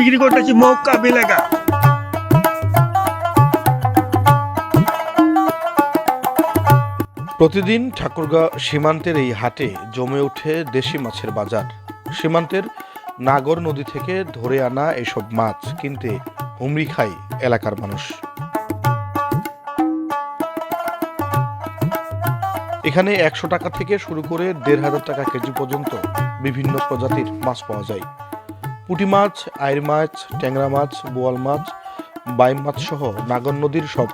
বিক্রি করতেছি মক্কা বেলেগা প্রতিদিন ঠাকুরগাঁও সীমান্তের এই হাটে জমে ওঠে দেশি মাছের বাজার। সীমান্তের নাগর নদী থেকে ধরে আনা এসব মাছ কিনতে হুমড়ি খায় এলাকার মানুষ। এখানে একশো টাকা থেকে শুরু করে দেড় হাজার টাকা কেজি পর্যন্ত বিভিন্ন প্রজাতির মাছ পাওয়া যায়। পুঁটি মাছ আইর মাছ ট্যাংরা মাছ বোয়াল মাছ বাইম মাছ সহ নাগর নদীর সব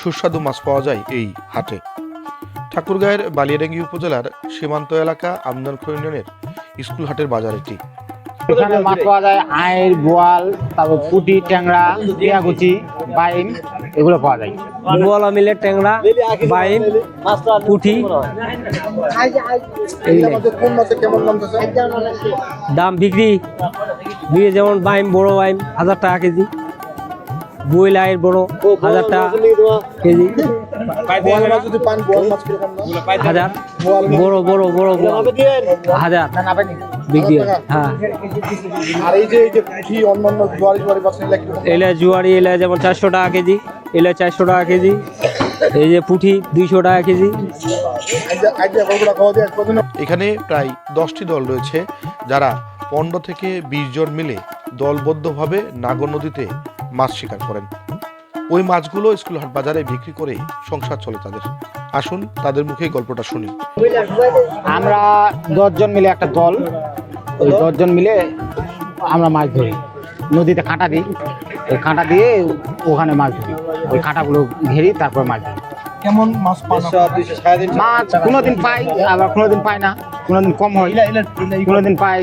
সুস্বাদু মাছ পাওয়া যায় এই হাটে ঠাকুরগাঁয়ের বালিয়াডাঙ্গি উপজেলার সীমান্ত এলাকা আমদানখোর ইউনিয়নের স্কুল হাটের বাজার এটি এখানে মাছ পাওয়া যায় আয়ের বোয়াল তারপর পুটি ট্যাংরা টিয়াগুচি বাইম এগুলো পাওয়া যায় বোয়ালা মিলে ট্যাংরা বাইম পুঁটি দাম বিক্রি বিক্রি যেমন বাইম বড় বাইম হাজার টাকা কেজি। আয়ের বড় হাজার টাকা কেজি। হাজার। বড় বড় বড় হাজার। বিক্রি হ্যাঁ। আর এই যে এই যে পুঁটি অন্যান্য জোয়ারি? এলে জুয়ারি এলে যেমন চারশো টাকা কেজি এলে চারশো টাকা কেজি এই যে পুঁটি দুইশো টাকা কেজি। দিয়ে এখানে প্রায় দশটি দল রয়েছে যারা পনেরো থেকে বিশ জন মিলে দলবদ্ধভাবে নাগর নদীতে মাছ শিকার করেন। ওই মাছগুলো স্কুল হাট বাজারে বিক্রি করে সংসার চলে তাদের। আসুন, তাদের মুখেই গল্পটা শুনি। আমরা দশজন মিলে একটা দল। ওই দশজন মিলে আমরা মাছ ধরি। নদীতে কাঁটা দিই। ওই কাঁটা দিয়ে ওখানে মাছ ধরি। ওই কাঁটাগুলো ঘেরি, তারপর মাছ ধরি। কেমন মাছ পান মাছ কোনোদিন পাই আবার কোনোদিন পাই না। কোনোদিন কম হয় কোনোদিন পাই।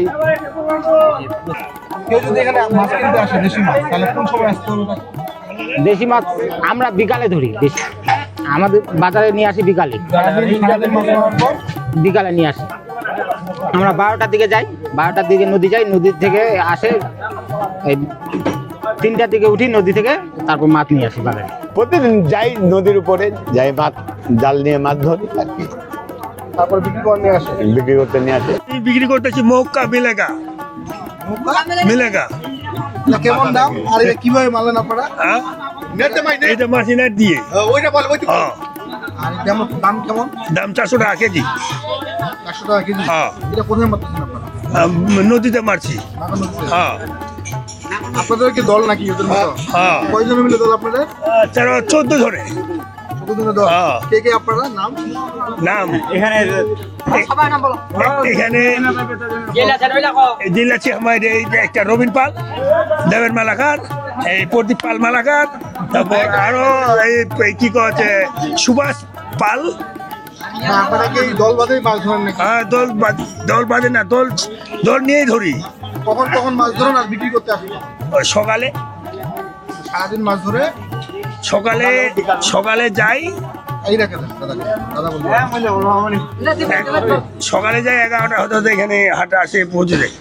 কেউ যদি এখানে মাছ কিনতে আসে দেশি মাছ তাহলে কোন সময় আসতে হবে দেশি মাছ আমরা বিকালে ধরি বেশি আমাদের বাজারে নিয়ে আসি বিকালে। বিকালে নিয়ে আসি। আমরা বারোটার দিকে যাই বারোটার দিকে নদী যাই নদীর থেকে আসে এই তিনটার দিকে উঠি নদী থেকে তারপর মাছ নিয়ে আসি বাজারে। প্রতিদিন যাই নদীর উপরে যাই মাছ জাল নিয়ে মাছ ধরি আর কি। তারপর বিক্রি করে নিয়ে আসে? বিক্রি করতে নিয়ে আসে। বিক্রি করতেছি মক্কা বেলেগা বেলেগা এটা কেমন দাম? আর এটা কীভাবে মারলেন আপনারা? হ্যাঁ? এটা মাছি না দিয়ে। ওইটা বল ওইটা হ্যাঁ। আর দাম কেমন? দাম চারশো টাকা কেজি। একশো টাকা কেজি। হ্যাঁ। এটা কোথায় মারতেছেন আপনারা? নদীতে মারছি। হ্যাঁ। আপনাদের কি দল নাকি ওদের মতো? হ্যাঁ। কয়জন মিলে দল আপনাদের? তেরো চোদ্দ ধরে হ্যাঁ। কে কে আপনারা? নাম? নাম? এখানে একটা রবিন পাল দেবেন মালাকার এই প্রদীপ পাল মালাকার তারপর আরও এই কি কচ্ছে সুভাষ পাল। আপনারা কি দল বাদে হ্যাঁ দল বাদ- দল বাদে না দল দল নিয়েই ধরি। কখন কখন মাছ ধরেন আর বিক্রি করতে আসেন? ওই সকালে। সারাদিন মাছ ধরে? সকালে সকালে যাই। এই রেখে দাদাকে দাদা বলব সকালে যাই এগারোটা হতে হতে এখানে হাটা আসে পৌঁছে যায়